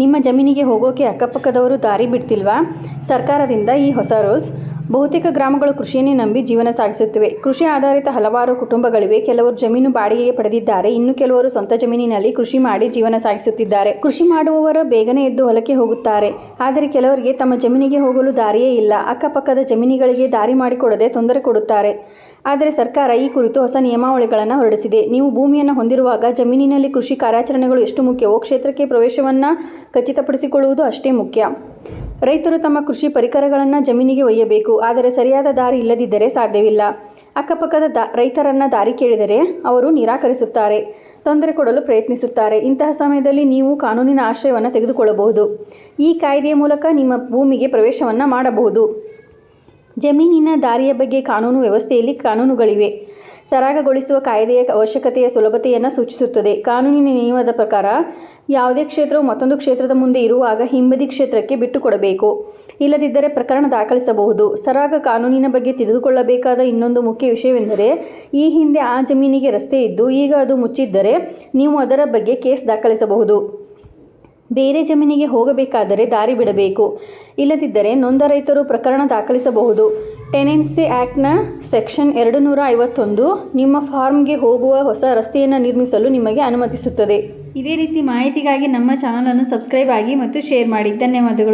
ನಿಮ್ಮ ಜಮೀನಿಗೆ ಹೋಗೋಕೆ ಅಕ್ಕಪಕ್ಕದವರು ದಾರಿ ಬಿಡ್ತಿಲ್ವಾ? ಸರ್ಕಾರದಿಂದ ಈ ಹೊಸ ರೂಲ್ಸ್ ಬಹುತೇಕ ಗ್ರಾಮಗಳು ಕೃಷಿಯನ್ನೇ ನಂಬಿ ಜೀವನ ಸಾಗಿಸುತ್ತಿವೆ. ಕೃಷಿ ಆಧಾರಿತ ಹಲವಾರು ಕುಟುಂಬಗಳಿವೆ. ಕೆಲವರು ಜಮೀನು ಬಾಡಿಗೆಗೆ ಪಡೆದಿದ್ದಾರೆ. ಇನ್ನು ಕೆಲವರು ಸ್ವಂತ ಜಮೀನಿನಲ್ಲಿ ಕೃಷಿ ಮಾಡಿ ಜೀವನ ಸಾಗಿಸುತ್ತಿದ್ದಾರೆ. ಕೃಷಿ ಮಾಡುವವರು ಬೇಗನೆ ಎದ್ದು ಹೊಲಕ್ಕೆ ಹೋಗುತ್ತಾರೆ. ಆದರೆ ಕೆಲವರಿಗೆ ತಮ್ಮ ಜಮೀನಿಗೆ ಹೋಗಲು ದಾರಿಯೇ ಇಲ್ಲ. ಅಕ್ಕಪಕ್ಕದ ಜಮೀನಿಗಳಿಗೆ ದಾರಿ ಮಾಡಿಕೊಡದೆ ತೊಂದರೆ ಕೊಡುತ್ತಾರೆ. ಆದರೆ ಸರ್ಕಾರ ಈ ಕುರಿತು ಹೊಸ ನಿಯಮಾವಳಿಗಳನ್ನು ಹೊರಡಿಸಿದೆ. ನೀವು ಭೂಮಿಯನ್ನು ಹೊಂದಿರುವಾಗ ಜಮೀನಿನಲ್ಲಿ ಕೃಷಿ ಕಾರ್ಯಾಚರಣೆಗಳು ಎಷ್ಟು ಮುಖ್ಯವೋ ಕ್ಷೇತ್ರಕ್ಕೆ ಪ್ರವೇಶವನ್ನು ಖಚಿತಪಡಿಸಿಕೊಳ್ಳುವುದು ಅಷ್ಟೇ ಮುಖ್ಯ. ರೈತರು ತಮ್ಮ ಕೃಷಿ ಪರಿಕರಗಳನ್ನು ಜಮೀನಿಗೆ ಒಯ್ಯಬೇಕು, ಆದರೆ ಸರಿಯಾದ ದಾರಿ ಇಲ್ಲದಿದ್ದರೆ ಸಾಧ್ಯವಿಲ್ಲ. ಅಕ್ಕಪಕ್ಕದ ದಾ, ರೈತರನ್ನು ದಾರಿ ಕೇಳಿದರೆ ಅವರು ನಿರಾಕರಿಸುತ್ತಾರೆ, ತೊಂದರೆ ಕೊಡಲು ಪ್ರಯತ್ನಿಸುತ್ತಾರೆ. ಇಂತಹ ಸಮಯದಲ್ಲಿ ನೀವು ಕಾನೂನಿನ ಆಶ್ರಯವನ್ನು ತೆಗೆದುಕೊಳ್ಳಬಹುದು. ಈ ಕಾಯ್ದೆಯ ಮೂಲಕ ನಿಮ್ಮ ಭೂಮಿಗೆ ಪ್ರವೇಶವನ್ನು ಮಾಡಬಹುದು. ಜಮೀನಿನ ದಾರಿಯ ಬಗ್ಗೆ ಕಾನೂನು ವ್ಯವಸ್ಥೆಯಲ್ಲಿ ಕಾನೂನುಗಳಿವೆ. ಸರಾಗಗೊಳಿಸುವ ಕಾಯ್ದೆಯ ಅವಶ್ಯಕತೆಯ ಸುಲಭತೆಯನ್ನು ಸೂಚಿಸುತ್ತದೆ. ಕಾನೂನಿನ ನಿಯಮದ ಪ್ರಕಾರ ಯಾವುದೇ ಕ್ಷೇತ್ರವು ಮತ್ತೊಂದು ಕ್ಷೇತ್ರದ ಮುಂದೆ ಇರುವಾಗ ಹಿಂಬದಿ ಕ್ಷೇತ್ರಕ್ಕೆ ಬಿಟ್ಟುಕೊಡಬೇಕು. ಇಲ್ಲದಿದ್ದರೆ ಪ್ರಕರಣ ದಾಖಲಿಸಬಹುದು. ಸರಾಗ ಕಾನೂನಿನ ಬಗ್ಗೆ ತಿಳಿದುಕೊಳ್ಳಬೇಕಾದ ಇನ್ನೊಂದು ಮುಖ್ಯ ವಿಷಯವೆಂದರೆ, ಈ ಹಿಂದೆ ಆ ಜಮೀನಿಗೆ ರಸ್ತೆ ಇದ್ದು ಈಗ ಅದು ಮುಚ್ಚಿದ್ದರೆ ನೀವು ಅದರ ಬಗ್ಗೆ ಕೇಸ್ ದಾಖಲಿಸಬಹುದು. ಬೇರೆ ಜಮೀನಿಗೆ ಹೋಗಬೇಕಾದರೆ ದಾರಿ ಬಿಡಬೇಕು. ಇಲ್ಲದಿದ್ದರೆ ನೊಂದ ರೈತರು ಪ್ರಕರಣ ದಾಖಲಿಸಬಹುದು. ಟೆನೆನ್ಸಿ ಆ್ಯಕ್ಟ್ನ ಸೆಕ್ಷನ್ ಎರಡು ನೂರ ಐವತ್ತೊಂದು ನಿಮ್ಮ ಫಾರ್ಮ್ಗೆ ಹೋಗುವ ಹೊಸ ರಸ್ತೆಯನ್ನು ನಿರ್ಮಿಸಲು ನಿಮಗೆ ಅನುಮತಿಸುತ್ತದೆ. ಇದೇ ರೀತಿ ಮಾಹಿತಿಗಾಗಿ ನಮ್ಮ ಚಾನಲನ್ನು ಸಬ್ಸ್ಕ್ರೈಬ್ ಆಗಿ ಮತ್ತು ಶೇರ್ ಮಾಡಿ. ಧನ್ಯವಾದಗಳು.